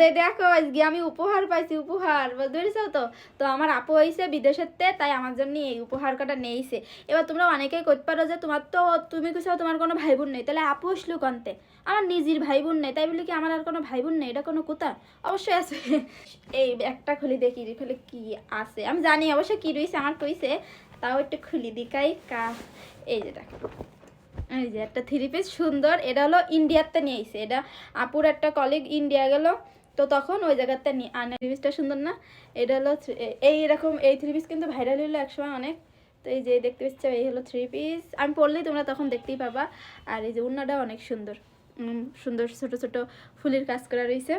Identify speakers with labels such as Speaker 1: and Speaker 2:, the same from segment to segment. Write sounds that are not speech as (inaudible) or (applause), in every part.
Speaker 1: দে, দেখো, আজকে আমি উপহার পাইছি, উপহার। বুঝতে তো? তো আমার আপু হয়েছে বিদেশেতে তাই আমার জন্য এই উপহার কটা নিয়েছে। এবার তোমরা অনেকেই করতে পারো যে তোমার তো, তুমি কিছু তোমার কোনো ভাই বোন নেই। তাহলে আপু আসলো কন্তে? আমার নিজের ভাই বোন নেই। তাই বলি কি আমার আর কোনো ভাই বোন নেই? এটা কোনো কোথা? অবশ্যই আছে। (laughs) এই একটা খুলি দেখি খুলে কি আছে? আমি জানি অবশ্যই কি রয়েছে আমার কইছে। তাও একটু খুলি দিকাই, কা। এই যে দেখো। এই যে একটা থ্রি পিস, সুন্দর। এটা হলো ইন্ডিয়াতে নিয়ে এটা আপুর একটা কলিগ ইন্ডিয়া গেল। তো তখন ওই জায়গাতে আনে থ্রি পিসটা সুন্দর না? এটা হলো এই এরকম এই থ্রি পিস কিন্তু ভাইরাল হলো একসময় অনেক। তো এই যে দেখতে পাচ্ছ, এই হলো থ্রি পিস আমি পরলেই তোমরা তখন দেখতেই পাবা। আর এই যে উন্নাটা অনেক সুন্দর। সুন্দর ছোট ছোট ফুলের কাজ করা রয়েছে।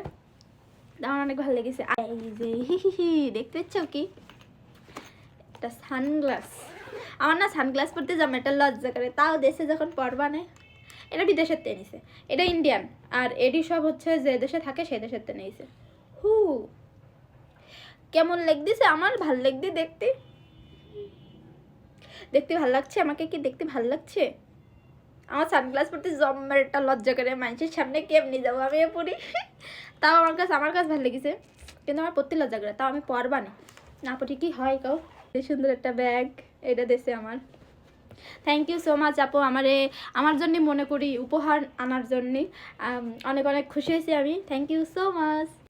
Speaker 1: আমার অনেক ভালো লেগেছে। এই যে হি হি দেখতে পাচ্ছ কি? একটা সানগ্লাস। আমার না সানগ্লাস পরতে যা মেটাল লজ্জা করে। তাও দেশে যখন পরবা নেই এটা বিদেশের নিছে। এটা ইন্ডিয়ান আর এডি সব হচ্ছে যে দেশে থাকে সে দেশের নিয়েছে হু, কেমন লাগতেছে? আমার ভালো লাগদি দেখতে। দেখতে ভালো লাগছে? আমাকে কি দেখতে ভালো লাগছে? আমার সানগ্লাস পরতে জম্মের একটা লজ্জা করে মানুষের সামনে কেমনি যাব আমি পরি? (laughs) তাও আমার কাছে আমার কাছে ভালো লেগেছে। কিন্তু আমার পড়তে লজ্জা করে, তাও আমি পরবা না না পরি কি হয় কাউ সুন্দর একটা ব্যাগ এটা দেশে আমার। থ্যাংক ইউ সো মাচ আপু। আমারে, আমার জন্যে মনে করি, উপহার আনার জন্যে। অনেক অনেক খুশি হয়েছি আমি। Thank you so much